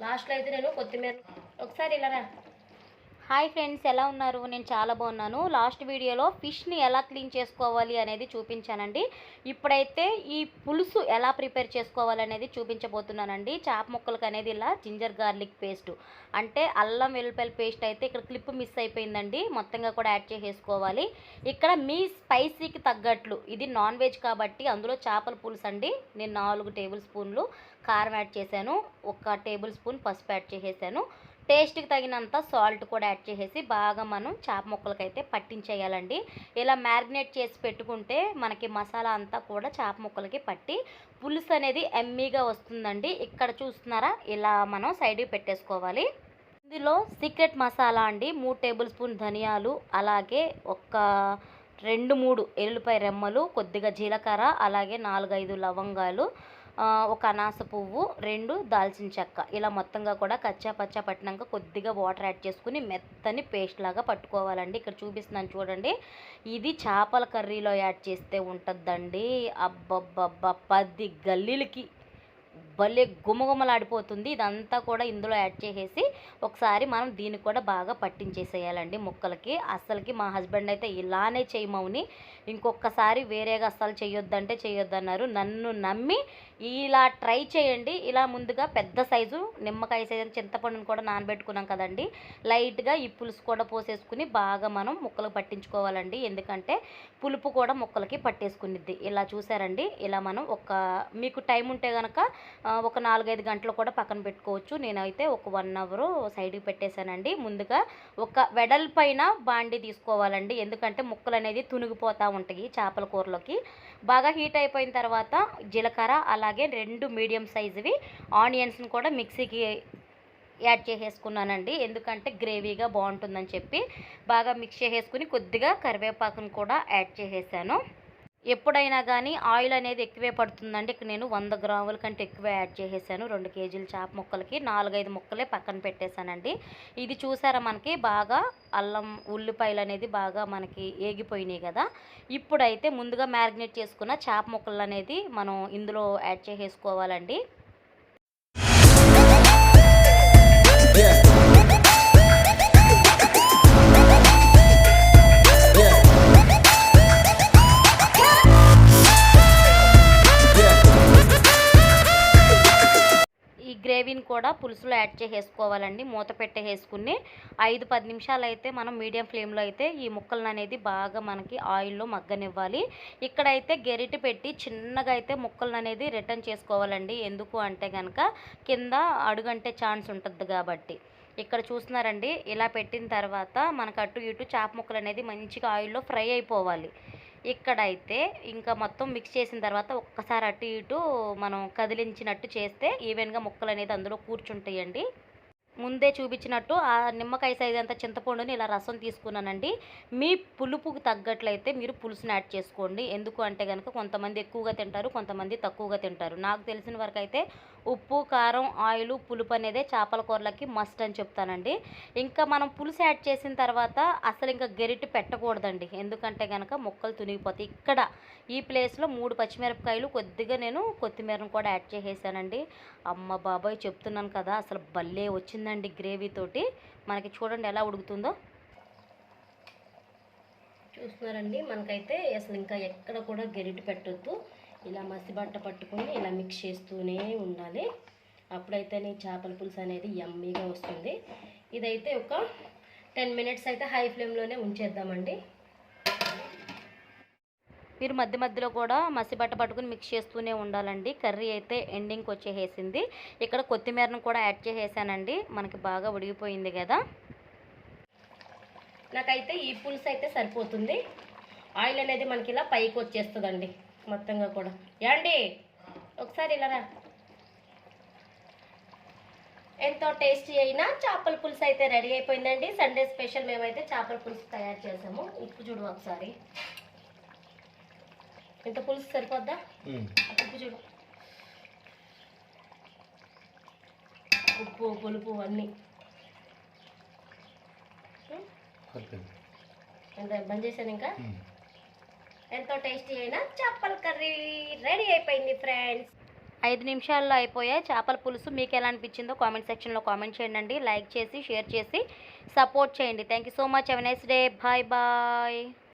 లాస్ట్లో అయితే నేను కొత్తిమీర ఒకసారి ఇలా రా. హాయ్ ఫ్రెండ్స్ ఎలా ఉన్నారు? నేను చాలా బాగున్నాను. లాస్ట్ వీడియోలో ఫిష్ని ఎలా క్లీన్ చేసుకోవాలి అనేది చూపించానండి. ఇప్పుడైతే ఈ పులుసు ఎలా ప్రిపేర్ చేసుకోవాలి అనేది చూపించబోతున్నానండి. చేప ముక్కలకు అనేది ఇలా జింజర్ గార్లిక్ పేస్ట్ అంటే అల్లం వెల్లుపల్లి పేస్ట్ అయితే ఇక్కడ క్లిప్ మిస్ అయిపోయిందండి. మొత్తంగా కూడా యాడ్ చేసేసుకోవాలి. ఇక్కడ మీ స్పైసీకి తగ్గట్లు ఇది నాన్ వెజ్ కాబట్టి అందులో చేపల పులుసు అండి. నేను నాలుగు టేబుల్ స్పూన్లు కారం యాడ్ చేశాను. ఒక టేబుల్ స్పూన్ పసుపు యాడ్ చేసేసాను. టేస్ట్కి తగినంత సాల్ట్ కూడా యాడ్ చేసేసి బాగా మనం చేప ముక్కలకైతే పట్టించేయాలండి. ఇలా మ్యారినేట్ చేసి పెట్టుకుంటే మనకి మసాలా అంతా కూడా చేప ముక్కలకి పట్టి పులుసు అనేది ఎమ్మీగా వస్తుందండి. ఇక్కడ చూస్తున్నారా? ఇలా మనం సైడ్కి పెట్టేసుకోవాలి. ఇందులో సీక్రెట్ మసాలా అండి. మూడు టేబుల్ స్పూన్ ధనియాలు అలాగే ఒక రెండు మూడు ఎల్లుల్లిపాయ రెమ్మలు కొద్దిగా జీలకర్ర అలాగే నాలుగైదు లవంగాలు ఒక అనాస పువ్వు రెండు దాల్చిన చెక్క. ఇలా మొత్తంగా కూడా కచ్చా పచ్చా పట్టినాక కొద్దిగా వాటర్ యాడ్ చేసుకుని మెత్తని పేస్ట్ లాగా పట్టుకోవాలండి. ఇక్కడ చూపిస్తున్నాను చూడండి. ఇది చేపల కర్రీలో యాడ్ చేస్తే ఉంటుందండి. అబ్బబ్బబ్బ పది గల్లీలకి భలే గుమగుమలాడిపోతుంది. ఇదంతా కూడా ఇందులో యాడ్ చేసేసి ఒకసారి మనం దీన్ని కూడా బాగా పట్టించేసేయాలండి ముక్కలకి. అస్సలకి మా హస్బెండ్ అయితే ఇలానే చేయమౌని ఇంకొకసారి వేరేగా అస్సలు చేయొద్దంటే చేయొద్దన్నారు నన్ను నమ్మి ఇలా ట్రై చేయండి. ఇలా ముందుగా పెద్ద సైజు నిమ్మకాయ సైజు చింతపండుని కూడా నానబెట్టుకున్నాం కదండి. లైట్గా ఈ పులుసు కూడా పోసేసుకుని బాగా మనం ముక్కలకు పట్టించుకోవాలండి. ఎందుకంటే పులుపు కూడా ముక్కలకి పట్టేసుకునిద్ది. ఇలా చూసారండి. ఇలా మనం ఒక మీకు టైం ఉంటే కనుక ఒక నాలుగైదు గంటలు కూడా పక్కన పెట్టుకోవచ్చు. నేనైతే ఒక వన్ అవర్ సైడ్కి పెట్టేశానండి. ముందుగా ఒక వెడల్పైన బాండి తీసుకోవాలండి. ఎందుకంటే ముక్కలు అనేది తునిగిపోతూ ఉంటాయి చేపల కూరలోకి. బాగా హీట్ అయిపోయిన తర్వాత జీలకర్ర అలాగే రెండు మీడియం సైజువి ఆనియన్స్ని కూడా మిక్సీకి యాడ్ చేసేసుకున్నానండి. ఎందుకంటే గ్రేవీగా బాగుంటుందని చెప్పి బాగా మిక్స్ చేసేసుకుని కొద్దిగా కరివేపాకును కూడా యాడ్ చేసేసాను. ఎప్పుడైనా కానీ ఆయిల్ అనేది ఎక్కువే పడుతుందండి. ఇక్కడ నేను వంద గ్రాముల కంటే ఎక్కువ యాడ్ చేసేసాను. రెండు కేజీల చేప ముక్కలకి నాలుగైదు ముక్కలే పక్కన పెట్టేశానండి. ఇది చూసారా మనకి బాగా అల్లం ఉల్లిపాయలు అనేది బాగా మనకి ఏగిపోయినాయి కదా. ఇప్పుడైతే ముందుగా మ్యారినేట్ చేసుకున్న చేప ముక్కలు అనేది మనం ఇందులో యాడ్ చేసేసుకోవాలండి. గ్రేవీని కూడా పులుసులో యాడ్ చేసేసుకోవాలండి. మూత పెట్టేసుకుని ఐదు పది నిమిషాలు అయితే మనం మీడియం ఫ్లేమ్లో అయితే ఈ ముక్కలను అనేది బాగా మనకి ఆయిల్లో మగ్గనివ్వాలి. ఇక్కడైతే గెరిటి పెట్టి చిన్నగా అయితే ముక్కలను అనేది రిటర్న్ చేసుకోవాలండి. ఎందుకు అంటే కనుక కింద అడుగంటే ఛాన్స్ ఉంటుంది కాబట్టి. ఇక్కడ చూస్తున్నారండి ఇలా పెట్టిన తర్వాత మనకు అటు ఇటు చేప ముక్కలు అనేది మంచిగా ఆయిల్లో ఫ్రై అయిపోవాలి. ఇక్కడైతే ఇంకా మొత్తం మిక్స్ చేసిన తర్వాత ఒక్కసారి అటు ఇటు మనం కదిలించినట్టు చేస్తే ఈవెన్గా ముక్కలు అనేది అందులో కూర్చుంటాయండి. ముందే చూపించినట్టు ఆ నిమ్మకాయ సైజ్ అంత చింతపండుని ఇలా రసం తీసుకున్నానండి. మీ పులుపుకు తగ్గట్లయితే మీరు పులుసుని యాడ్ చేసుకోండి. ఎందుకు అంటే కనుక కొంతమంది ఎక్కువగా తింటారు కొంతమంది తక్కువగా తింటారు. నాకు తెలిసిన వరకు అయితే ఉప్పు కారం ఆయిల్ పులుపు అనేదే చేపల కూరలకి మస్ట్ అని చెప్తానండి. ఇంకా మనం పులుసు యాడ్ చేసిన తర్వాత అసలు ఇంకా గెరిటి పెట్టకూడదండి. ఎందుకంటే కనుక ముక్కలు తునిగిపోతాయి. ఇక్కడ ఈ ప్లేస్లో మూడు పచ్చిమిరపకాయలు కొద్దిగా నేను కొత్తిమీరను కూడా యాడ్ చేసేసానండి. అమ్మ బాబాయ్ చెప్తున్నాను కదా అసలు భలే వచ్చింది. గ్రేవీ తోటి. మనకి చూడండి ఎలా ఉడుకుతుందో. చూస్తున్నారండి మనకైతే అసలు ఇంకా ఎక్కడ కూడా గెరిటి పెట్టొద్దు. ఇలా మసిబట్ట పట్టుకొని ఇలా మిక్స్ చేస్తూనే ఉండాలి. అప్పుడైతేనే చేపల పులుసు అనేది యమ్మీగా వస్తుంది. ఇదైతే ఒక టెన్ మినిట్స్ అయితే హై ఫ్లేమ్లోనే ఉంచేద్దామండి. మీరు మధ్య మధ్యలో కూడా మసిబట్ట పట్టుకుని మిక్స్ చేస్తూనే ఉండాలండి. కర్రీ అయితే ఎండింగ్కి వచ్చేసేసింది. ఇక్కడ కొత్తిమీరను కూడా యాడ్ చేసేసానండి. మనకి బాగా ఉడిగిపోయింది కదా. నాకైతే ఈ పులుసు అయితే సరిపోతుంది. ఆయిల్ అనేది మనకి ఇలా పైకి వచ్చేస్తుందండి మొత్తంగా కూడా. ఏండి ఒకసారి ఇలా రా. ఎంతో టేస్టీ అయినా చేపల పులుసు అయితే రెడీ అయిపోయిందండి. సండే స్పెషల్ మేమైతే చేపల పులుసు తయారు చేసాము. ఉప్పు చూడు ఒకసారి. ఇంత పులుసు సరిపోద్దా? ఉప్పు చూడు. ఉప్పు పులుపు అన్నీ. ఎంత బంద్ చేశాను ఇంకా. ఎంతో టేస్టీ అయిన చేపల కర్రీ రెడీ అయిపోయింది ఫ్రెండ్స్. ఐదు నిమిషాల్లో అయిపోయాయి చేపల పులుసు మీకు ఎలా అనిపించిందో కామెంట్ సెక్షన్లో కామెంట్ చేయండి. లైక్ చేసి షేర్ చేసి సపోర్ట్ చేయండి. Thank you so much have nice day bye bye